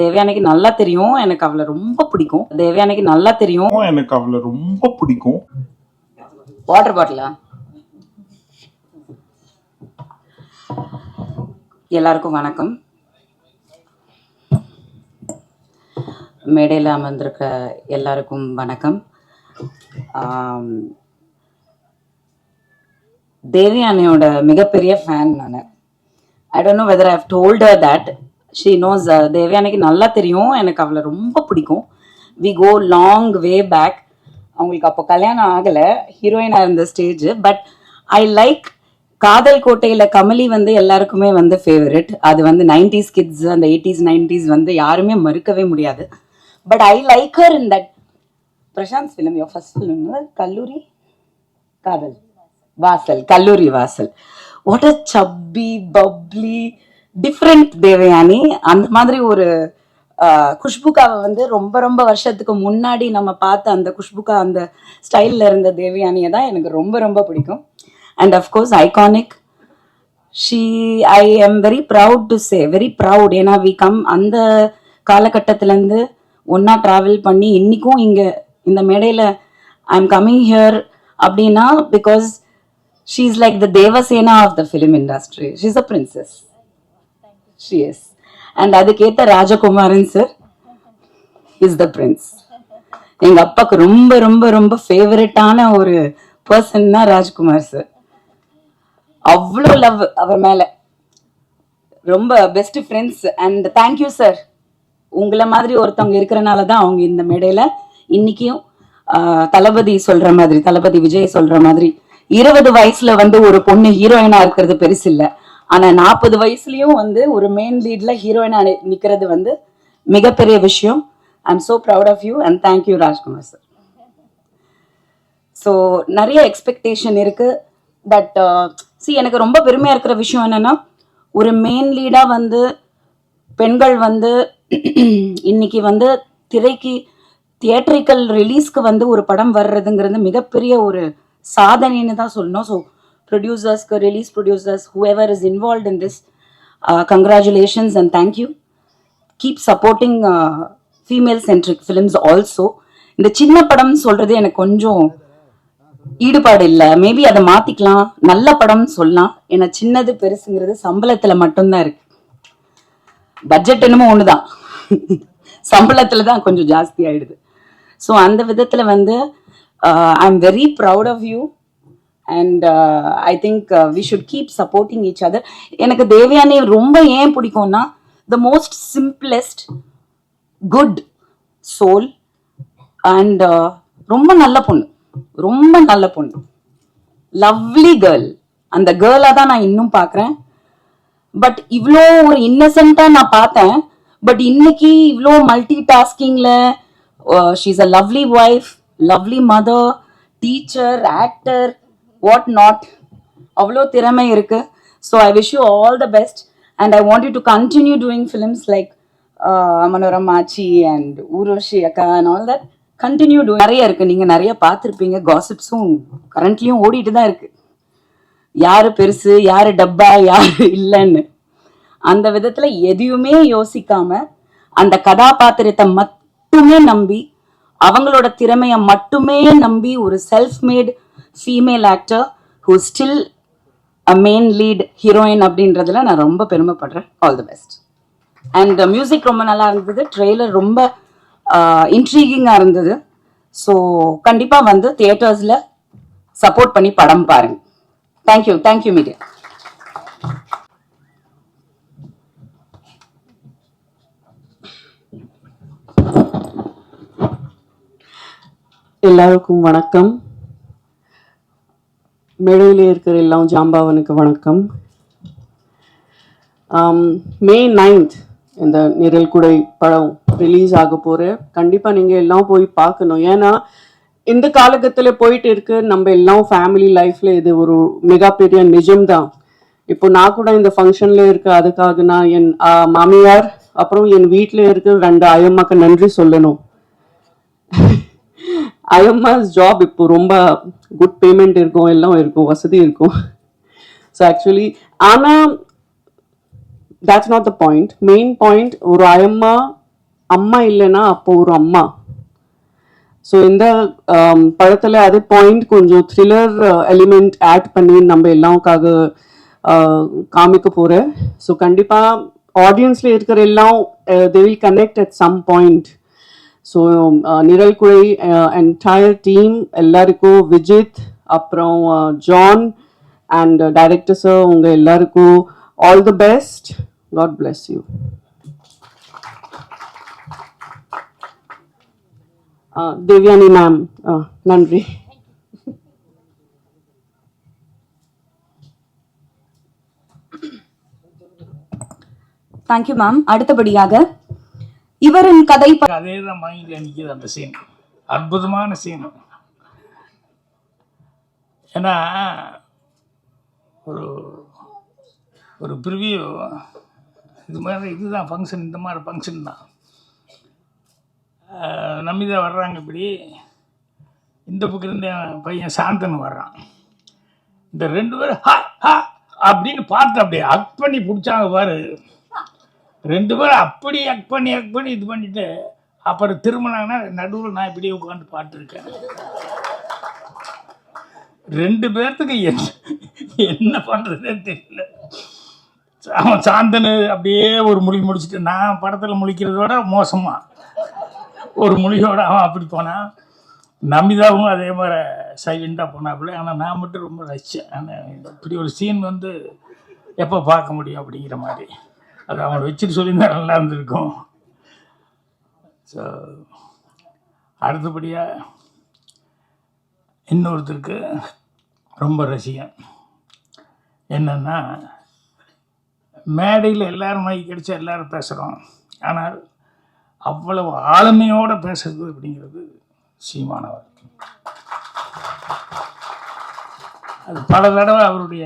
தேவயானைக்கு நல்லா தெரியும். எனக்கு அவளை ரொம்ப பிடிக்கும். தேவயானைக்கு நல்லா தெரியும். எனக்கு அவளை ரொம்ப பிடிக்கும். வாட்டர் பாட்டிலா எல்லாருக்கும் வணக்கம். மேடையில் அமர்ந்திருக்க எல்லாருக்கும் வணக்கம். ஆம், தேவயானியோட மிகப்பெரிய ஃபேன் நான். I don't know whether I've told her that she knows uh, தேவயானிக்கு நல்லா தெரியும். எனக்கு அவளை ரொம்ப பிடிக்கும். We go long way back அவங்களுக்கு அப்போ கல்யாணம் ஆகலை. ஹீரோயினாக இருந்த ஸ்டேஜ் பட் ஐ லைக் காதல் கோட்டையில் கமலி வந்து எல்லாருக்குமே வந்து ஃபேவரட் அது வந்து நைன்டிஸ் கிட்ஸ் அந்த எயிட்டிஸ் நைன்டிஸ் வந்து யாருமே மறுக்கவே முடியாது. But I like her in that Prashanth film yo first film Kalloori? காதல். வாசல். கல்லூரி வாசல். வாட் அ சப்பி பப்ளி டிஃப்ரெண்ட் தேவயானி. அந்த மாதிரி ஒரு குஷ்புகாவை வந்து ரொம்ப ரொம்ப வருஷத்துக்கு முன்னாடி நம்ம பார்த்த அந்த குஷ்புகா அந்த ஸ்டைலில் இருந்த தேவயானியை தான் எனக்கு ரொம்ப ரொம்ப பிடிக்கும். And of course iconic she I am very proud to say very proud ஏன்னா வி கம் அந்த காலகட்டத்திலேருந்து ஒன்றா ட்ராவல் பண்ணி இன்றைக்கும் இங்கே இந்த மேடையில் ஐ எம் கம்மிங் ஹியர் அப்படின்னா because she is like the Devasena of the film industry she is a princess she is and அதுக்கேற்ற Rajakumaran sir is the prince எங்க அப்பாக்கு ரொம்ப ரொம்ப ரொம்ப ஃபேவரட்டான ஒரு பர்சன்னா ராஜ்குமார் சார் அவ்வளோ லவ் அவர் மேல. ரொம்ப best friends and thank you sir உங்களை மாதிரி ஒருத்தவங்க இருக்கிறனால தான் அவங்க இந்த மேடையில இன்னைக்கும் தளபதி சொல்ற மாதிரி தளபதி விஜய் சொல்ற மாதிரி இருபது வயசுல வந்து ஒரு பொண்ணு ஹீரோயினா இருக்கிறது பெருசு இல்லை ஆனா நாற்பது வயசுலயும் வந்து ஒரு மெயின் லீட்ல ஹீரோயினா நிக்கிறது வந்து மிகப்பெரிய விஷயம். I am so proud of you and thank you Rajkumar sir so நிறைய எக்ஸ்பெக்டேஷன் இருக்கு. பட் சி uh, எனக்கு ரொம்ப பெருமையா இருக்கிற விஷயம் என்னன்னா ஒரு மெயின் லீடா வந்து பெண்கள் வந்து இன்னைக்கு வந்து திரைக்கு தியேட்ரிக்கல் ரிலீஸ்க்கு வந்து ஒரு படம் வர்றதுங்கிறது மிகப்பெரிய ஒரு சாதனைன்னு தான் சொல்லணும். So ப்ரொடியூசர்ஸ்க்கு release producers whoever is involve in this congratulations and thank you keep supporting female centric films also இந்த சின்ன படம் சொல்றது எனக்கு கொஞ்சம் ஈடுபாடு இல்லை. மேபி அதை மாத்திக்கலாம். நல்ல படம் சொல்லலாம். ஏன்னா சின்னது பெருசுங்கிறது சம்பளத்துல மட்டும்தான் இருக்கு. பட்ஜெட் என்னமோ ஒண்ணுதான். சம்பளத்துல தான் கொஞ்சம் ஜாஸ்தி ஆயிடுது. ஸோ அந்த விதத்துல வந்து I am very proud of you and I think we should keep supporting each other எனக்கு தேவயானி ரொம்ப ஏன் பிடிக்கும்னா the most simplest good soul and ரொம்ப நல்ல பொண்ணு. ரொம்ப நல்ல பொண்ணு. லவ்லி கேர்ள் அந்த கேர்ளாக தான் நான் இன்னும் பார்க்குறேன். பட் இவ்வளோ ஒரு இன்னசென்ட்டாக நான் பார்த்தேன். பட் இன்னைக்கு இவ்வளோ multi டாஸ்கிங்ல she's a lovely wife lovely mother teacher actor what not அவ்வளோ திறமை இருக்கு. So I wish you all the best and I want you to continue doing films like மனோரமாச்சி and Urvashi அக்கா and all that continue to நிறைய இருக்கு. நீங்க நிறைய பார்த்துருப்பீங்க. காசிப்ஸும் கரண்ட்லயும் ஓடிட்டு தான் இருக்கு. யாரு பெருசு யாரு டப்பா யாரு இல்லைன்னு. அந்த விதத்துல எதையுமே யோசிக்காம அந்த கதாபாத்திரத்தை மட்டுமே நம்பி அவங்களோட திறமையை மட்டுமே நம்பி ஒரு self made female actor who still a main lead heroine அப்படின்றதுல நான் ரொம்ப பெருமைப்படுறேன். All the best and music ரொம்ப நல்லா இருந்தது. ட்ரெய்லர் ரொம்ப இன்ட்ரீகிங்காக இருந்தது. ஸோ கண்டிப்பாக வந்து தியேட்டர்ஸில் சப்போர்ட் பண்ணி படம் பாருங்க. தேங்க்யூ தேங்க்யூ மீடியா எல்லாருக்கும் வணக்கம். மேடையில் இருக்கிற எல்லாம் ஜாம்பாவனுக்கு வணக்கம். மே நைன்த் இந்த நிரல் குடை படம் ரிலீஸ் ஆக போற. கண்டிப்பா நீங்க எல்லாம் போய் பார்க்கணும். ஏன்னா இந்த காலகட்டத்தில் போயிட்டு இருக்கு நம்ம எல்லாம் ஃபேமிலி லைஃப்ல இது ஒரு மிகப்பெரிய நிஜம்தான். இப்போ நான் கூட இந்த ஃபங்க்ஷன்ல இருக்க அதுக்காக நான் என் மாமியார் அப்புறம் என் வீட்டில் இருக்க ரெண்டு அயம்மாக்கு நன்றி சொல்லணும். ஐஎம்எஸ் ஜாப் இப்போ ரொம்ப குட் பேமெண்ட் இருக்கும் எல்லாம் இருக்கும் வசதி இருக்கும். ஸோ ஆக்சுவலி ஆனால் that's not the point main point ஒரு அயம்மா அம்மா இல்லைன்னா அப்போ ஒரு அம்மா. ஸோ இந்த um, படத்தில் அது அதே பாயிண்ட் கொஞ்சம் த்ரில்லர் எலிமெண்ட் ஆட் பண்ணி நம்ம எல்லாருக்காக uh, காமிக்க போறேன். ஸோ கண்டிப்பாக ஆடியன்ஸில் இருக்கிற எல்லாம் they will connect at some point so நிரல் குழை என்டையர் டீம் எல்லாருக்கும் விஜித் அப்புறம் ஜான் அண்ட் டைரக்டர் சார் உங்க எல்லாருக்கும் all the best God bless you Devyani ma'am நன்றி தேங்க்யூ மேம் அடுத்தபடியாக இவரின் கதை அதே தான் மைண்டில் நிற்கிது அந்த சீன் அற்புதமான சீன் ஏன்னா ஒரு ஒரு ப்ரிவியூ இது மாதிரி இதுதான் ஃபங்க்ஷன் இந்த மாதிரி ஃபங்க்ஷன் தான். நம்பிதான் நமிதா வர்றாங்க இப்படி. இந்த பக்கம் இருந்து என் பையன் சாந்தன் வர்றான். இந்த ரெண்டு பேரும் ஹா ஹா அப்படின்னு பார்த்து அப்படியே அக் பண்ணி பிடிச்சாங்க பாரு. ரெண்டு பேரும் அப்படி அக் பண்ணி அக் பண்ணி இது பண்ணிட்டு அப்புறம் திரும்பினாங்கன்னா நடுவில் நான் இப்படியே உட்காந்து பாட்டுருக்கேன். ரெண்டு பேர்த்துக்கு என்ன என்ன பண்ணுறதுனே தெரியல. அவன் சாந்தனு அப்படியே ஒரு மொழி முடிச்சுட்டு நான் படத்தில் முழிக்கிறதோட மோசமாக ஒரு மொழியோட அவன் அப்படி போனான் நமிதாவும் அதே மாதிரி சைலண்டாக போனாப்புல. ஆனால் நான் மட்டும் ரொம்ப ரசித்தேன் ஆனால் இப்படி ஒரு சீன் வந்து எப்போ பார்க்க முடியும் அப்படிங்கிற மாதிரி. அது அவனை வச்சுட்டு சொல்லியிருந்தா நல்லா இருந்திருக்கும். ஸோ அடுத்தபடியாக இன்னொருத்தருக்கு ரொம்ப ரசிகன் என்னென்னா மேடையில் எல்லோரும் மைக் கிடைச்சா எல்லோரும் பேசுகிறோம் ஆனால் அவ்வளவு ஆளுமையோடு பேசுறது அப்படிங்கிறது சீமானவர் அது பல தடவை அவருடைய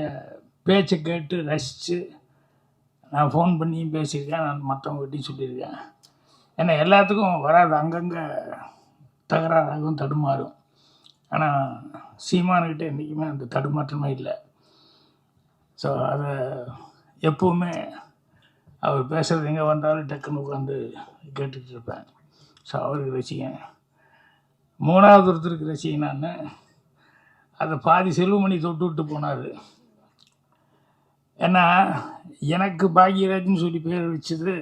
பேச்சை கேட்டு ரசித்து நான் ஃபோன் பண்ணியும் பேசியிருக்கேன் நான் மற்றவங்ககிட்டையும் சொல்லியிருக்கேன். ஏன்னா எல்லாத்துக்கும் வராது அங்கங்கே தகராறாகவும் தடுமாறும். ஆனால் சீமானுக்கிட்ட என்றைக்குமே அந்த தடுமாற்றமே இல்லை. ஸோ அதை எப்போவுமே அவர் பேசுகிறது எங்கே வந்தாலும் டக்குன்னு உட்காந்து கேட்டுட்டு இருப்பேன். ஸோ அவருக்கு ரசிகன். மூணாவது ஒருத்தருக்கு ரசிகன் அதை பாதி செல்வமணி தொட்டு விட்டு போனார். ஏன்னா எனக்கு பாக்யராஜ்னு சொல்லி பேர் வச்சது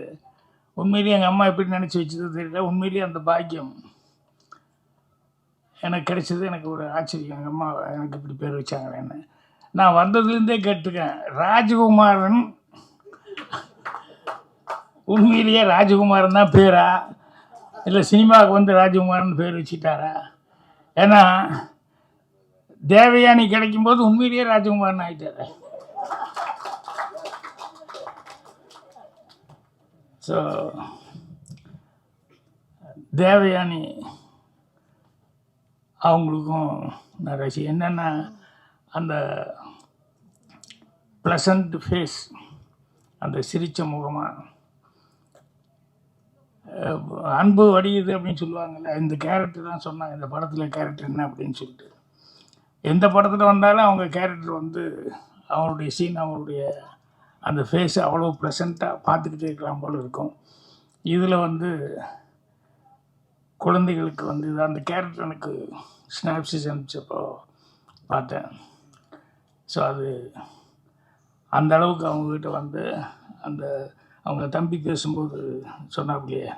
உண்மையிலேயே எங்கள் அம்மா எப்படி நினச்சி வச்சது தெரியல. உண்மையிலேயே அந்த பாக்கியம் எனக்கு கிடைச்சது. எனக்கு ஒரு ஆச்சரியம். எங்கள் அம்மா எனக்கு இப்படி பேர் வச்சாங்களேன்னு. நான் வந்ததுலேருந்தே கேட்டுக்கேன் ராஜகுமாரன் உண்மையிலேயே ராஜகுமாரன் தான் பேரா? இல்லை சினிமாவுக்கு வந்து ராஜகுமாரன் பேர் வச்சுட்டாரா? ஏன்னா தேவயானி கிடைக்கும்போது உண்மையிலேயே ராஜகுமாரன் ஆகிட்டாரு ஸோ தேவயானி அவங்களுக்கும் நான் ரசி என்னென்னா அந்த ப்ளசண்ட் ஃபேஸ் அந்த சிரித்த முகமாக அன்பு வடியுது அப்படின்னு சொல்லுவாங்கல்ல இந்த கேரக்டர் தான் சொன்னாங்க இந்த படத்தில் கேரக்டர் என்ன அப்படின்னு சொல்லிட்டு. எந்த படத்தில் வந்தாலும் அவங்க கேரக்டர் வந்து அவங்களுடைய சீன் அவங்களுடைய அந்த ஃபேஸ் அவ்வளோ ப்ளசண்ட்டாக பார்த்துக்கிட்டே இருக்கலாம் போல் இருக்கும். இதில் வந்து குழந்தைகளுக்கு வந்து இது அந்த கேரக்டர் எனக்கு ஸ்னாப்சிஸ் அனுப்பிச்சப்போ பார்த்தேன். ஸோ அது அந்த அளவுக்கு அவங்கக்கிட்ட வந்து அந்த அவங்க தம்பி பேசும்போது சொன்னாப்புலையே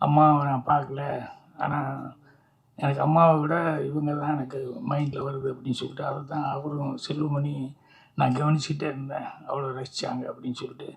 அம்மாவை நான் பார்க்கல. ஆனால் எனக்கு அம்மாவை விட இவங்க தான் எனக்கு மைண்டில் வருது அப்படின்னு சொல்லிட்டு அதை தான் அவரும் செல்வமணி நான் கவனிச்சுட்டே இருந்தேன். அவ்வளோ ரசித்தாங்க அப்படின்னு சொல்லிட்டு.